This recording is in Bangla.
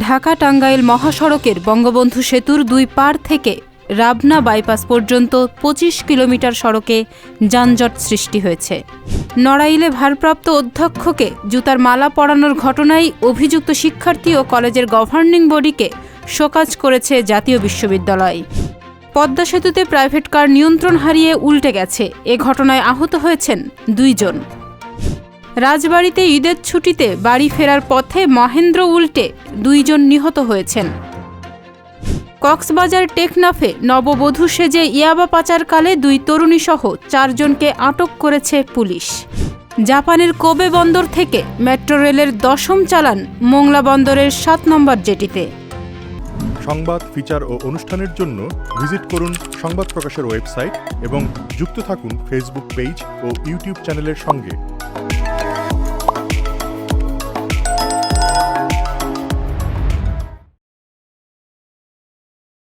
ঢাকা টাঙ্গাইল মহাসড়কের বঙ্গবন্ধু সেতুর দুই পার থেকে রাবনা বাইপাস পর্যন্ত পঁচিশ কিলোমিটার সড়কে যানজট সৃষ্টি হয়েছে। নড়াইলে ভারপ্রাপ্ত অধ্যক্ষকে জুতার মালা পরানোর ঘটনায় অভিযুক্ত শিক্ষার্থী ও কলেজের গভর্নিং বডিকে শোকাজ করেছে জাতীয় বিশ্ববিদ্যালয়। পদ্মা সেতুতে প্রাইভেট কার নিয়ন্ত্রণ হারিয়ে উল্টে গেছে। এ ঘটনায় আহত হয়েছেন দুইজন। রাজবাড়িতে ঈদের ছুটিতে বাড়ি ফেরার পথে মহেন্দ্র উল্টে দুইজন নিহত হয়েছেন। কক্সবাজার টেকনাফে নববধূ সেজে ইয়াবা পাচারকালে দুই তরুণীসহ চারজনকে আটক করেছে পুলিশ। জাপানের কোবে বন্দর থেকে মেট্রো রেলের দশম চালান মোংলা বন্দরের সাত নম্বর জেটিতে। সংবাদ, ফিচার ও অনুষ্ঠানের জন্য ভিজিট করুন সংবাদ প্রকাশের ওয়েবসাইট এবং যুক্ত থাকুন ফেসবুক পেজ ও ইউটিউব চ্যানেলের সঙ্গে।